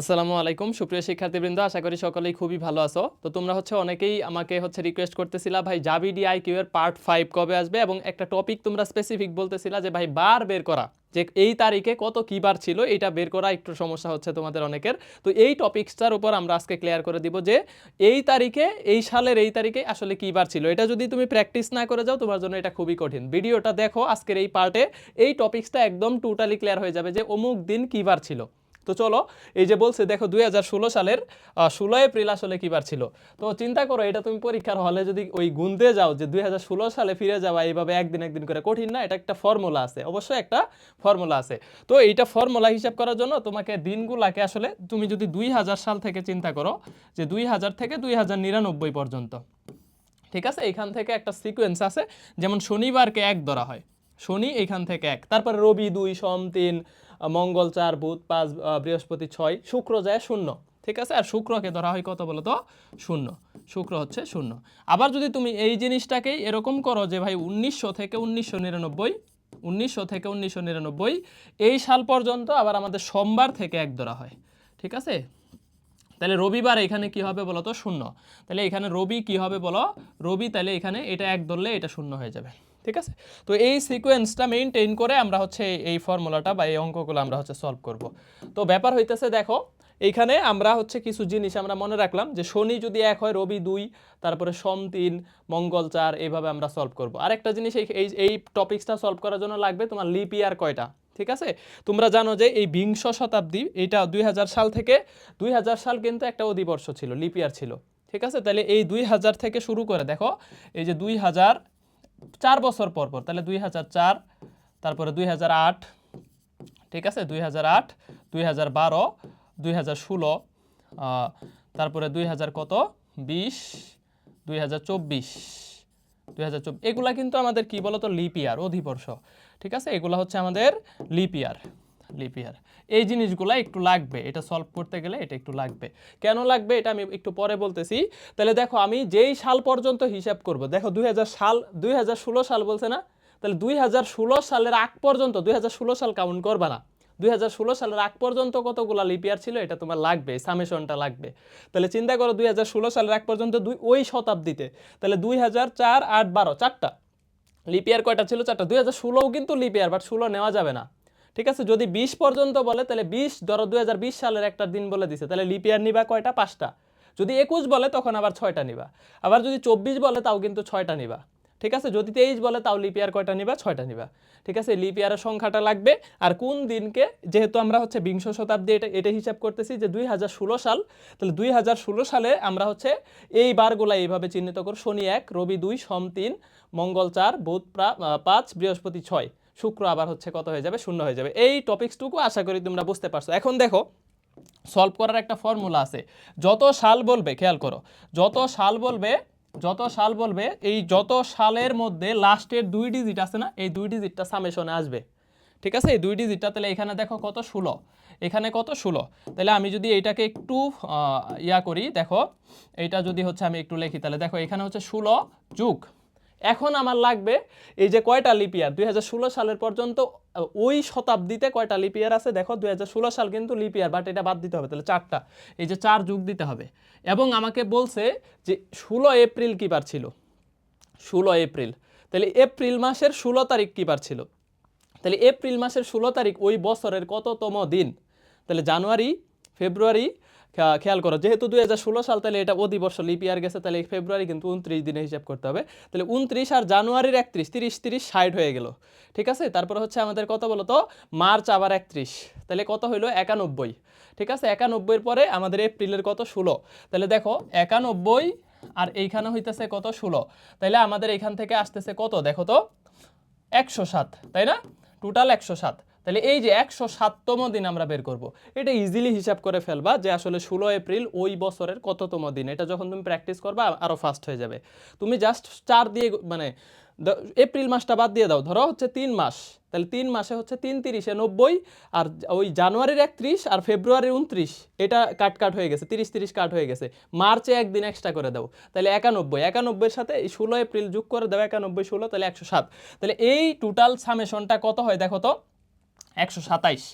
আসসালামু আলাইকুম, সুপ্রিয় শিক্ষার্থীবৃন্দ, আশা করি সকলেই খুবই ভালো আছো। তো তোমরা হচ্ছে অনেকেই আমাকে হচ্ছে রিকোয়েস্ট করতেছিলা, ভাই জাবি ডিআই কিউ এর পার্ট ফাইভ কবে আসবে? এবং একটা টপিক তোমরা স্পেসিফিক বলতেছিলা যে, ভাই, বার বের করা। যে, এই তারিখে কত কী বার ছিল এটা বের করা একটু সমস্যা হচ্ছে তোমাদের অনেকের। তো এই টপিকসটার উপর আমরা আজকে ক্লিয়ার করে দিব যে, এই তারিখে, এই সালের এই তারিখে আসলে কী বার ছিল। এটা যদি তুমি প্র্যাকটিস না করে যাও, তোমার জন্য এটা খুবই কঠিন। ভিডিওটা দেখো আজকের এই পার্টে এই টপিক্সটা একদম টোটালি ক্লিয়ার হয়ে যাবে যে, অমুক দিন কী বার ছিল। তো চলো, এই যে বলছে, দেখো দুই হাজার ষোলো সালের ষোলো এপ্রিল আসলে কী বার ছিল? তো চিন্তা করো, এটা তুমি পরীক্ষার হলে যদি ওই গুনতে যাও যে দুই হাজার ষোলো সালে ফিরে যাওয়া এইভাবে একদিন একদিন করে কঠিন না, এটা একটা ফর্মুলা আছে, অবশ্যই একটা ফর্মুলা আছে। তো এইটা ফর্মুলা হিসাব করার জন্য তোমাকে দিনগুলাকে আসলে তুমি যদি দুই হাজার সাল থেকে চিন্তা করো যে দুই হাজার থেকে দুই হাজার নিরানব্বই পর্যন্ত, ঠিক আছে? এখান থেকে একটা সিকোয়েন্স আছে, যেমন শনিবারকে এক ধরা হয়, শনি এখান থেকে এক, তারপরে রবি দুই, সোম তিন মঙ্গল চার, বুধ পাঁচ বৃহস্পতি ছয়, শুক্র যায় শূন্য। ঠিক আছে? আর শুক্রকে ধরা হয় কত বলো তো শূন্য। শুক্র হচ্ছে শূন্য। আবার যদি তুমি এই জিনিসটাকেই এরকম করো যে ভাই উনিশশো থেকে উনিশশো নিরানব্বই, উনিশশো থেকে উনিশশো নিরানব্বই, এই সাল পর্যন্ত আবার আমাদের সোমবার থেকে এক ধরা হয়। ঠিক আছে? তাহলে রবিবার এখানে কি হবে বলো তো শূন্য। তাহলে এখানে রবি কি হবে বলো? রবি তাহলে এখানে এটা এক ধরলে এটা শূন্য হয়ে যাবে। ঠিক আছে? তো এই সিকোয়েন্সটা মেনটেন করে আমরা হচ্ছে এই ফর্মুলাটা বা এই অঙ্কগুলো আমরা হচ্ছে সলভ করব। তো ব্যাপার হইতেছে, দেখো, এইখানে আমরা হচ্ছে কিছু জিনিস আমরা মনে রাখলাম যে শনি যদি এক হয়, রবি দুই, তারপরে সোম তিন, মঙ্গল চার এইভাবে আমরা সলভ করব। আরেকটা জিনিস এই এই টপিক্সটা সলভ করার জন্য লাগবে তোমার লিপ ইয়ার কয়টা, ঠিক আছে? তোমরা জানো যে এই বিংশ শতাব্দী, এটা দুই হাজার সাল থেকে, দুই হাজার সাল কিন্তু একটা অধিবর্ষ ছিল লিপ ইয়ার ছিল, ঠিক আছে? তাহলে এই দুই হাজার থেকে শুরু করে, দেখো, এই যে দুই হাজার চার বছর পর পর, তাহলে দুই হাজার চার, তারপরে দুই হাজার আট, ঠিক আছে? দুই হাজার আট, দুই হাজার বারো, দুই হাজার ষোলো তারপরে দুই হাজার কত? বিশ, দুই হাজার চব্বিশ, দুই হাজার চব্বিশ। এগুলা কিন্তু আমাদের কি বলতো? লিপিয়ার, অধিবর্ষ। ঠিক আছে? এগুলা হচ্ছে আমাদের লিপ ইয়ার লিপ ইয়ার এই জিনিসগুলা একটু লাগবে, এটা সলভ করতে গেলে এটা একটু লাগবে। কেন লাগবে এটা আমি একটু পরে বলতেছি। তাহলে দেখো আমি যেই সাল পর্যন্ত হিসাব করব, দেখো দুই হাজার সাল, দুই হাজার ষোলো সাল বলছে না? তাহলে দুই হাজার ষোলো সালের আগ পর্যন্ত, দুই হাজার ষোলো সাল কাউন্ট করবা না। দুই হাজার ষোলো সালের আগ পর্যন্ত কতগুলো লিপিয়ার ছিল এটা তোমার লাগবে সামেশনটা লাগবে। তাহলে চিন্তা করো দুই হাজার ষোলো সালের আগ পর্যন্ত দুই, ওই শতাব্দীতে, তাহলে দুই হাজার চার, আট, বারো, চারটা। লিপিয়ার কয়টা ছিল? চারটা। দুই হাজার ষোলোও কিন্তু লিপিয়ার বাট ষোলো নেওয়া যাবে না। ঠিক আছে? যদি বিশ পর্যন্ত বলে, তাহলে বিশ ধরো বিশ সালের একটা দিন বলে দিছে, তাহলে লিপিয়ার নিবা কয়টা? পাঁচটা। যদি একুশ বলে, তখন আবার ছয়টা নিবা। আবার যদি চব্বিশ বলে, তাও কিন্তু ছয়টা নিবা। ঠিক আছে? যদি তেইশ বলে, তাও লিপিয়ার কয়টা নিবা? ছয়টা নিবা। ঠিক আছে? লিপিয়ারের সংখ্যাটা লাগবে। আর কোন দিনকে, যেহেতু আমরা হচ্ছে বিংশ শতাব্দী, এটা এটা হিসাব করতেছি যে দুই হাজার ষোলো সাল, তাহলে দুই হাজার ষোলো সালে আমরা হচ্ছে এই বারগুলা এইভাবে চিহ্নিত করি শনি এক, রবি দুই, সোম তিন, মঙ্গল চার, বুধ পাঁচ, বৃহস্পতি ছয়। শুক্র আবার হচ্ছে কত হয়ে যাবে? শূন্য হয়ে যাবে। এই টপিকসটুকু আশা করি তোমরা বুঝতে পারছ। এখন দেখো সলভ করার একটা ফর্মুলা আছে। যত সাল বলবে, খেয়াল করো, যত সাল বলবে, যত সাল বলবে, এই যত সালের মধ্যে লাস্টের দুই ডিজিট আছে না, এই দুই ডিজিটটা সামেশনে আসবে। ঠিক আছে? এই দুই ডিজিটটা তাহলে এখানে দেখো কত ষোলো। এখানে কত ষোলো। তাহলে আমি যদি এইটাকে একটু ইয়া করি, দেখো, এইটা যদি হচ্ছে আমি একটু লিখি, তাহলে দেখো এখানে হচ্ছে ষোলো যুগ এখন আমার লাগবে এই যে কয়টা লিপিয়ার দুই হাজার ষোলো সালের পর্যন্ত ওই শতাব্দীতে কয়টা লিপিয়ার আছে? দেখো দু হাজার ষোলো সাল কিন্তু লিপিয়ার বাট এটা বাদ দিতে হবে, তাহলে চারটা। এই যে চার যুগ দিতে হবে। এবং আমাকে বলছে যে ষোলো এপ্রিল কী বার ছিল? ষোলো এপ্রিল। তাহলে এপ্রিল মাসের ষোলো তারিখ কী বার ছিল? তাহলে এপ্রিল মাসের ষোলো তারিখ ওই বছরের কততম দিন? তাহলে জানুয়ারি, ফেব্রুয়ারি খেয়াল করো, যেহেতু দুই হাজার ষোলো সাল তাহলে এটা অধিবর্ষ লিপ ইয়ার গেছে, তাহলে ফেব্রুয়ারি কিন্তু উনত্রিশ দিনে হিসাব করতে হবে। তাহলে উনত্রিশ আর জানুয়ারির একত্রিশ, তিরিশ তিরিশ, ষাট হয়ে গেল। ঠিক আছে? তারপর হচ্ছে আমাদের কত বলো তো? মার্চ আবার একত্রিশ। তাহলে কত হইল? একানব্বই। ঠিক আছে? একানব্বইয়ের পরে আমাদের এপ্রিলের কত? ষোলো। তাহলে দেখো, একানব্বই আর এইখানে হইতেছে কত? ষোলো। তাহলে আমাদের এখান থেকে আসতেছে কত? দেখো তো, একশো সাত, তাই না? টোটাল একশো সাত। তাহলে এই যে একশো সাততম দিন আমরা বের করব, এটা ইজিলি হিসাব করে ফেলবা যে আসলে ষোলো এপ্রিল ওই বছরের কততম দিন। এটা যখন তুমি প্র্যাকটিস করবা আরও ফাস্ট হয়ে যাবে। তুমি জাস্ট চার দিয়ে মানে এপ্রিল মাসটা বাদ দিয়ে দাও। ধরো হচ্ছে তিন মাস। তাহলে তিন মাসে হচ্ছে তিন তিরিশে নব্বই, আর ওই জানুয়ারির একত্রিশ আর ফেব্রুয়ারির উনত্রিশ এটা কাট কাট হয়ে গেছে। তিরিশ তিরিশ কাট হয়ে গেছে। মার্চে একদিন এক্সট্রা করে দাও। তাহলে একানব্বই। একানব্বইয়ের সাথে ষোলো এপ্রিল যোগ করে দাও একানব্বই ষোলো, তাহলে একশো সাত। তাহলে এই টোটাল সামেশনটা কত হয় দেখো তো? একশো সাতাইশ।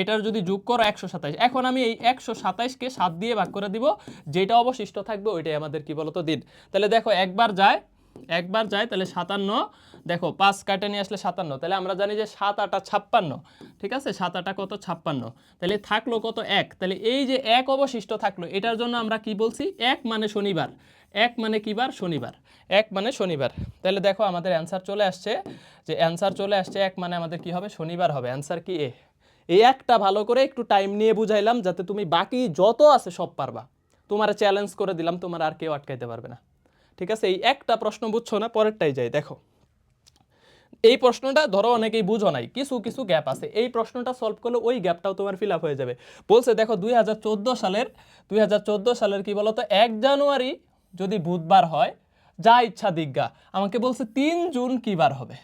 এটার যদি যোগ করো একশো সাতাইশ। এখন আমি এই একশো সাতাইশকে সাত দিয়ে ভাগ করে দিব। যেটা অবশিষ্ট থাকবে ওইটাই আমাদের কি বলতো দিন। তাহলে দেখো একবার যায় একবার যায়, তাহলে সাতান্ন। দেখো পাঁচ কাটে নিয়ে আসলে সাতান্ন। তাহলে আমরা জানি যে সাত আটা ছাপ্পান্ন। ঠিক আছে? সাত আটা কত? ছাপ্পান্ন। তাহলে থাকল কত? এক। তাহলে এই যে এক অবশিষ্ট থাকল, এটার জন্য আমরা কি বলছি? এক মানে শনিবার। এক মানে কি বার? শনিবার। এক মানে শনিবার। তাহলে দেখো আমাদের অ্যান্সার চলে আসছে যে অ্যান্সার চলে আসছে এক মানে আমাদের কি হবে? শনিবার হবে। অ্যান্সার কি এ? এই একটা ভালো করে একটু টাইম নিয়ে বুঝাইলাম যাতে তুমি বাকি যত আছে সব পারবা। তোমার চ্যালেঞ্জ করে দিলাম, তোমার আর কেউ আটকাইতে পারবে না। ঠিক আছে? এই একটা প্রশ্ন বুঝছ না? পরেরটাই যাই, দেখো। এই প্রশ্নটা ধরো অনেকেই বুঝো নাই। কিছু কিছু গ্যাপ আছে। এই প্রশ্নটা সলভ করলে ওই গ্যাপটাও তোমার ফিল হয়ে যাবে। বলছে দেখো, দুই হাজার চোদ্দ সালের, দুই হাজার চোদ্দ সালের কি বলতো? এক জানুয়ারি যদি বুধবার হয়, যা ইচ্ছা দিজ্ঞা। আমাকে বলছে, তিন জুন কী বার হবে?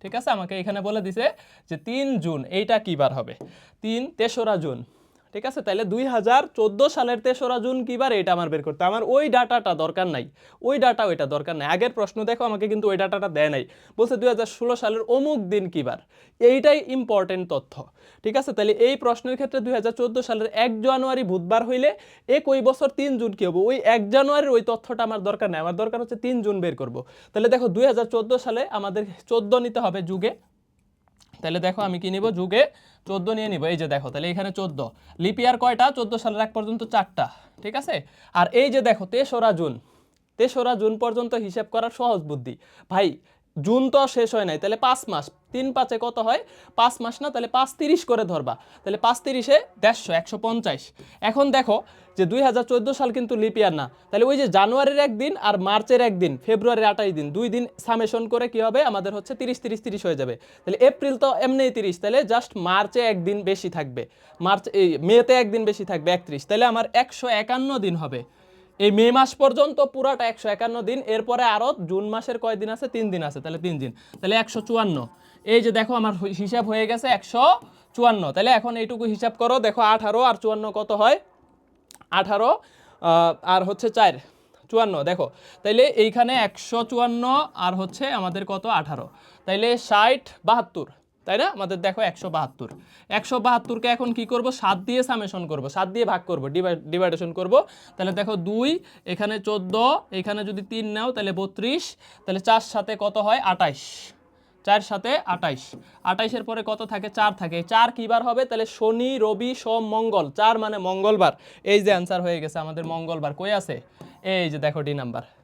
ঠিক আছে? আমাকে এখানে বলে দিছে যে, তিন জুন, এইটা কী বার হবে? তিন, তেসরা জুন। ঠিক আছে? তাহলে দুই হাজার চোদ্দ সালের তেসরা জুন কি বার এটা আমার বের করতে? আমার ওই ডাটাটা দরকার নাই। ওই ডাটা ওইটা দরকার নাই। আগের প্রশ্ন দেখো, আমাকে কিন্তু ওই ডাটাটা দেয় নাই। বলছে দুই হাজার ষোলো সালের অমুক দিন কি বার? এইটাই ইম্পর্টেন্ট তথ্য। ঠিক আছে? তাহলে এই প্রশ্নের ক্ষেত্রে দুই হাজার চোদ্দ সালের এক জানুয়ারি বুধবার হইলে এক ওই বছর তিন জুন কি হবে? ওই এক জানুয়ারির ওই তথ্যটা আমার দরকার নেই। আমার দরকার হচ্ছে তিন জুন বের করব। তাহলে দেখো, দুই হাজার চোদ্দ সালে আমাদের চোদ্দ নিতে হবে যুগে। তাহলে দেখো আমি কি নিব? যুগে চোদ্দ নিয়ে নিব। এই যে দেখো, তাহলে এখানে চোদ্দ। লিপিয়ার কয়টা? চোদ্দ সালের এক পর্যন্ত চারটা, ঠিক আছে? আর এই যে দেখো, তেসরা জুন তেসরা জুন পর্যন্ত হিসেব করার সহজ বুদ্ধি। ভাই জুন তো শেষ হয় নাই, তাহলে পাঁচ মাস। তিন পাঁচে কত হয়? পাঁচ মাস না, তাহলে পাঁচ তিরিশ করে ধরবা। তাহলে পাঁচ তিরিশে দেড়শো, একশো পঞ্চাশ। এখন দেখো যে দুই হাজার চোদ্দ সাল কিন্তু লিপিয়ার না। তাহলে ওই যে জানুয়ারির একদিন আর মার্চের একদিন, ফেব্রুয়ারির আঠাশ দিন, দুই দিন সামেশন করে কি হবে? আমাদের হচ্ছে তিরিশ তিরিশ তিরিশ হয়ে যাবে। তাহলে এপ্রিল তো এমনিই তিরিশ, তাহলে জাস্ট মার্চে একদিন বেশি থাকবে। মার্চ, এই মেতে একদিন বেশি থাকবে একত্রিশ, তাহলে আমার একশো একান্ন দিন হবে। এই মে মাস পর্যন্ত পুরাটা একশো একান্ন দিন, এরপরে আরও জুন মাসের কয় দিন আছে? তিন দিন আছে, তাহলে তিন দিন। তাহলে একশো চুয়ান্ন। এই যে দেখো আমার হিসাব হয়ে গেছে একশো চুয়ান্ন। তাহলে এখন এইটুকু হিসাব করো, দেখো আঠারো আর চুয়ান্ন কত হয়? আঠারো আর হচ্ছে চার, চুয়ান্ন, দেখো। তাইলে এইখানে একশো চুয়ান্ন আর হচ্ছে আমাদের কত? আঠারো। তাইলে ষাট বাহাত্তর। তাই না? আমাদের দেখো একশো বাহাত্তর। একশো বাহাত্তরকে এখন কি করব? সাত দিয়ে সামেশন করব। সাত দিয়ে ভাগ করব ডিভাইডেশন করব। তাহলে দেখো দুই, এখানে চোদ্দ, এখানে যদি তিন নাও তাহলে বত্রিশ, তাহলে চার সাথে কত হয়? আটাইশ। চার সাথে আটাইশ। আটাইশের পরে কত থাকে? চার থাকে। চার কি বার হবে? তাহলে শনি, রবি, সোম, মঙ্গল। চার মানে মঙ্গলবার। এই যে অ্যান্সার হয়ে গেছে আমাদের মঙ্গলবার। কই আছে? এই যে দেখো ডি নাম্বার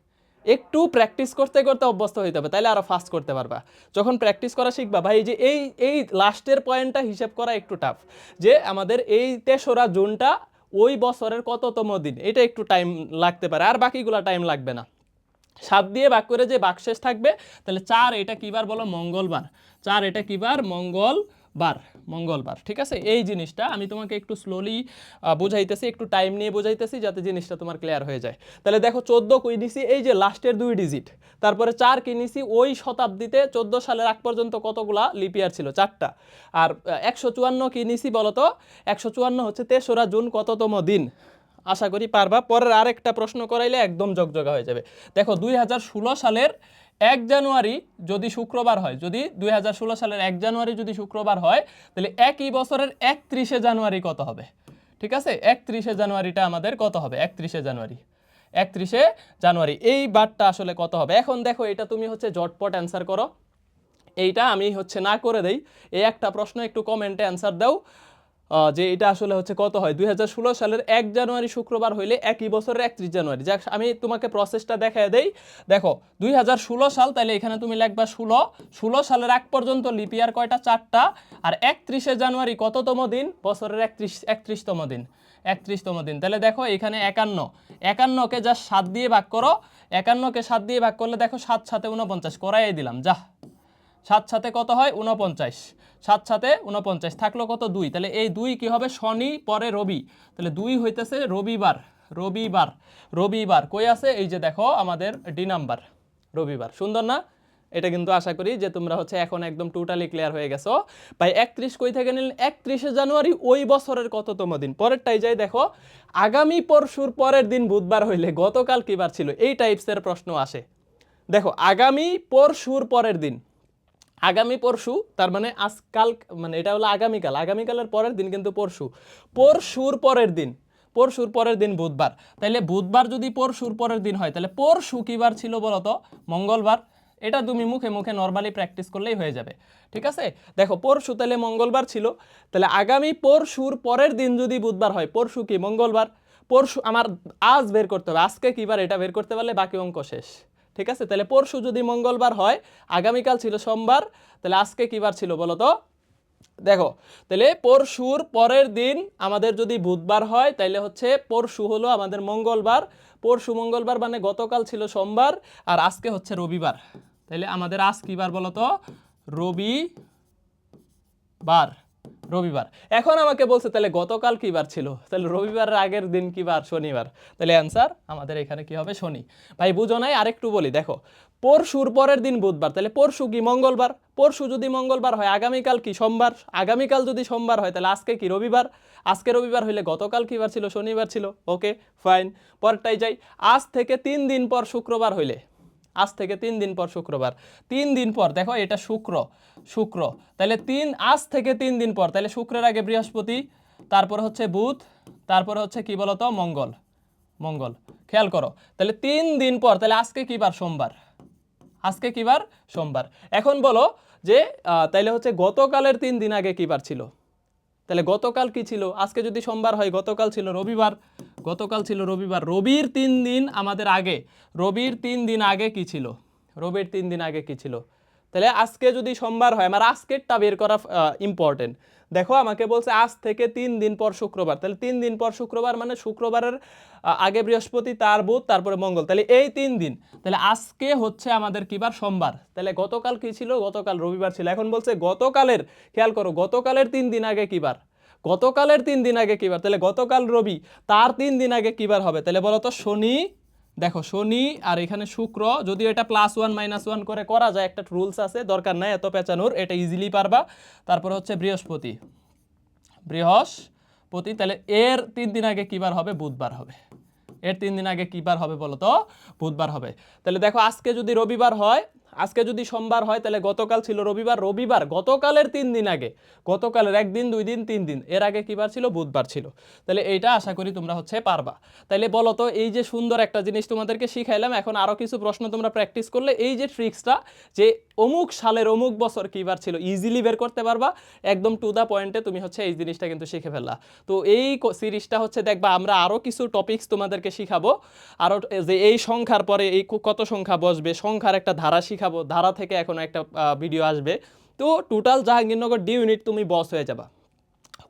একটু প্র্যাকটিস করতে করতে অভ্যস্ত হইতে হবে তাহলে আরও ফাস্ট করতে পারবা। যখন প্র্যাকটিস করা শিখবা, ভাই যে এই এই লাস্টের পয়েন্টটা হিসাব করা একটু টাফ যে আমাদের এই তেসরা জুনটা ওই বছরের কততম দিন, এটা একটু টাইম লাগতে পারে, আর বাকিগুলা টাইম লাগবে না। সাত দিয়ে ভাগ করে যে বাকশেষ থাকবে, তাহলে চার, এটা কিবার বলো? মঙ্গলবার। চার, এটা কিবার? মঙ্গলবার মঙ্গলবার, ঠিক আছে? এই জিনিসটা আমি তোমাকে একটু স্লোলি বুঝাইতেছি, একটু টাইম নিয়ে বুঝাইতেছি যাতে জিনিসটা তোমার ক্লিয়ার হয়ে যায়। তাহলে দেখো, চোদ্দ কই নিছি, এই যে লাস্টের দুই ডিজিট তারপরে চার কি নিছি, ওই শতাব্দীতে চোদ্দ সালের আগ পর্যন্ত কতগুলা লিপিয়ার ছিল? চারটা। আর একশো চুয়ান্ন কি নিছি বলতো? একশো চুয়ান্ন হচ্ছে তেসরা জুন কততম দিন? আশা করি পারবা। পরের আরেকটা প্রশ্ন করাইলে একদম জগজগা হয়ে যাবে। দেখো, দুই হাজার ষোলো সালের এক জানুয়ারি যদি শুক্রবার হয়, যদি দুই হাজার ষোলো সালের এক জানুয়ারি যদি শুক্রবার হয়, তাহলে একই বছরের একত্রিশে জানুয়ারি কত হবে? ঠিক আছে? একত্রিশে জানুয়ারিটা আমাদের কত হবে? একত্রিশে জানুয়ারি। একত্রিশে জানুয়ারি। এই বারটা আসলে কত হবে? এখন দেখো, এটা তুমি হচ্ছে জটপট অ্যান্সার করো। এইটা আমি হচ্ছে না করে দেই। এই একটা প্রশ্ন একটু কমেন্টে অ্যান্সার দাও। যে এটা আসলে হচ্ছে কত হয়? দুই হাজার ষোলো সালের এক জানুয়ারি শুক্রবার হইলে একই বছরের একত্রিশ জানুয়ারি। যাক, আমি তোমাকে প্রসেসটা দেখায় দেই। দেখো, দুই হাজার ষোলো সাল তাহলে এখানে তুমি লিখবা ষোলো। ষোলো সালের এক পর্যন্ত লিপিয়ার কয়টা? চারটা। আর একত্রিশে জানুয়ারি কততম দিন? বছরের একত্রিশ, একত্রিশতম দিন। একত্রিশতম দিন। তাহলে দেখো, এখানে একান্ন। একান্নকে যা সাত দিয়ে ভাগ করো। একান্নকে সাত দিয়ে ভাগ করলে দেখো, সাত সাথে উনপঞ্চাশ করাই দিলাম যা সাত সাথে কত হয়? উনপঞ্চাশ সাত সাথে উনপঞ্চাশ থাকল কত? দুই। তাহলে এই দুই কি হবে? শনি, পরে রবি। তাহলে দুই হইতেছে রবিবার। রবিবার। রবিবার কই আছে? এই যে দেখো আমাদের ডি নাম্বার। রবিবার। সুন্দর না? এটা কিন্তু আশা করি যে তোমরা হচ্ছে এখন একদম টোটালি ক্লিয়ার হয়ে গেছো। ভাই, একত্রিশ কই থেকে নিলেন? একত্রিশে জানুয়ারি ওই বছরের কততম দিন? পরেরটাই যাই দেখো। আগামী পরশুর পরের দিন বুধবার হইলে গতকাল কি বার ছিল? এই টাইপসের প্রশ্ন আসে। দেখো, আগামী পরশুর পরের দিন। আগামী পরশু, তার মানে আজকাল মানে এটা হলো আগামীকাল। আগামীকালের পরের দিন কিন্তু পরশু। পরশুর পরের দিন, পরশুর পরের দিন বুধবার। তাহলে বুধবার যদি পরশুর পরের দিন হয় তাহলে পরশু কি বার ছিল বলতো? মঙ্গলবার। এটা তুমি মুখে মুখে নর্মালি প্র্যাকটিস করলেই হয়ে যাবে। ঠিক আছে? দেখো, পরশু তাহলে মঙ্গলবার ছিল। তাহলে আগামী পরশুর পরের দিন যদি বুধবার হয়, পরশু কি? মঙ্গলবার। পরশু, আমার আজ বের করতে হবে। আজকে কি বার এটা বের করতে পারলে বাকি অঙ্ক শেষ। ঠিক আছে? তাহলে পরশু যদি মঙ্গলবার হয়, আগামীকাল ছিল সোমবার, তাহলে আজকে কি বার ছিল বলো তো? দেখো, তাহলে পরশুর পরের দিন আমাদের যদি বুধবার হয়, তাহলে হচ্ছে পরশু হলো আমাদের মঙ্গলবার। পরশু মঙ্গলবার মানে গতকাল ছিল সোমবার, আর আজকে হচ্ছে রবিবার। তাহলে আমাদের আজ কি বার বলো তো? রবি বার রবিবার। এখন আমাকে বলছে, তাহলে গতকাল কি বার ছিল? তাহলে রবিবারের আগের দিন কি বার? শনিবার। তাহলে অ্যান্সার আমাদের এখানে কি হবে? শনি। ভাই, বুঝো নাই, আরেকটু বলি, দেখো। পরশুর পরের দিন বুধবার, তাহলে পরশু কি মঙ্গলবার? পরশু যদি মঙ্গলবার হয়, আগামীকাল কি সোমবার? আগামীকাল যদি সোমবার হয়, তাহলে আজকে কি রবিবার? আজকে রবিবার হইলে গতকাল কি বার ছিল? শনিবার ছিল। ওকে ফাইন পরটাই যাই। আজ থেকে তিন দিন পর শুক্রবার হইলে আজ থেকে তিন দিন পর শুক্রবার। তিন দিন পর, দেখো এটা শুক্র শুক্র। তাহলে তিন, আজ থেকে তিন দিন পর তাহলে শুক্রের আগে বৃহস্পতি, তারপর হচ্ছে বুধ, তারপর হচ্ছে কি বলতো? মঙ্গল মঙ্গল। খেয়াল করো তাহলে তিন দিন পর তাহলে আজকে কি বার? সোমবার। আজকে কি বার? সোমবার। এখন বলো যে তাইলে হচ্ছে গতকালের তিন দিন আগে কি বার ছিল? তাহলে গতকাল কি ছিল? আজকে যদি সোমবার হয়, গতকাল ছিল রবিবার। গতকাল ছিল রবিবার। রবির তিন দিন আমাদের আগে। রবির তিন দিন আগে কি ছিল? রবির তিন দিন আগে কি ছিল? তাহলে আজকে যদি সোমবার হয়, আমার আজকেরটা বের করা ইম্পর্টেন্ট দেখো, আমাকে বলছে আজ থেকে তিন দিন পর শুক্রবার। তাহলে তিন দিন পর শুক্রবার মানে শুক্রবারের আগে বৃহস্পতি, তার বুধ, তারপরে মঙ্গল। তাহলে এই তিন দিন। তাহলে আজকে হচ্ছে আমাদের কিবার সোমবার। তাহলে গতকাল কি ছিল? গতকাল রবিবার ছিল। এখন বলছে গতকালের, খেয়াল করো, গতকালের তিন দিন আগে কিবার গতকালের তিন দিন আগে কিবার? তাহলে গতকাল রবি, তার তিন দিন আগে কিবার হবে? তাহলে বলো তো শনি, দেখো শনি আর এখানে শুক্র যদিও এটা প্লাস ওয়ান মাইনাস ওয়ান করে করা যায়, একটা রুলস আছে, দরকার নাই, এত পেঁচানোর, এটা ইজিলি পারবা। তারপর হচ্ছে বৃহস্পতি। বৃহস্পতি, তাহলে এর তিন দিন আগে কিবার হবে? বুধবার হবে। এর তিন দিন আগে কিবার হবে বলো তো? বুধবার হবে। তাহলে দেখো আজকে যদি রবিবার হয় আজকে যদি সোমবার হয়, তাহলে গতকাল ছিল রবিবার। রবিবার, গতকালের তিন দিন আগে। গতকালের একদিন দুই দিন, তিন দিন। এর আগে কিবার ছিল? বুধবার ছিল। তাহলে এইটা আশা করি তোমরা হচ্ছে পারবা। তাহলে বলো তো, এই যে সুন্দর একটা জিনিস তোমাদেরকে শিখাইলাম, এখন আরও কিছু প্রশ্ন তোমরা প্র্যাকটিস করলে, এই যে ট্রিক্সটা যে অমুক সালের অমুক বছর কিবার ছিল? ইজিলি বের করতে পারবা। একদম টু দ্য পয়েন্টে তুমি হচ্ছে এই জিনিসটা কিন্তু শিখে ফেললা। তো এই সিরিজটা হচ্ছে দেখবা, আমরা আরও কিছু টপিকস তোমাদেরকে শিখাবো। আরও যে এই সংখ্যার পরে এই কত সংখ্যা বসবে, সংখ্যার একটা ধারা শিখাবো। ধারা থেকে এখন একটা ভিডিও আসবে। তো টোটাল জাহাঙ্গীরনগর ডি ইউনিট তুমি বস হয়ে যাবা।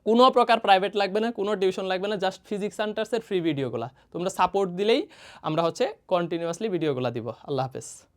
কোনো প্রকার প্রাইভেট লাগবে না, কোনো টিউশন লাগবে না জাস্ট ফিজিক্স সেন্টার্সের ফ্রি ভিডিওগুলা তোমরা সাপোর্ট দিলেই আমরা হচ্ছে কন্টিনিউয়াসলি ভিডিওগুলো দিব। আল্লাহ হাফেজ।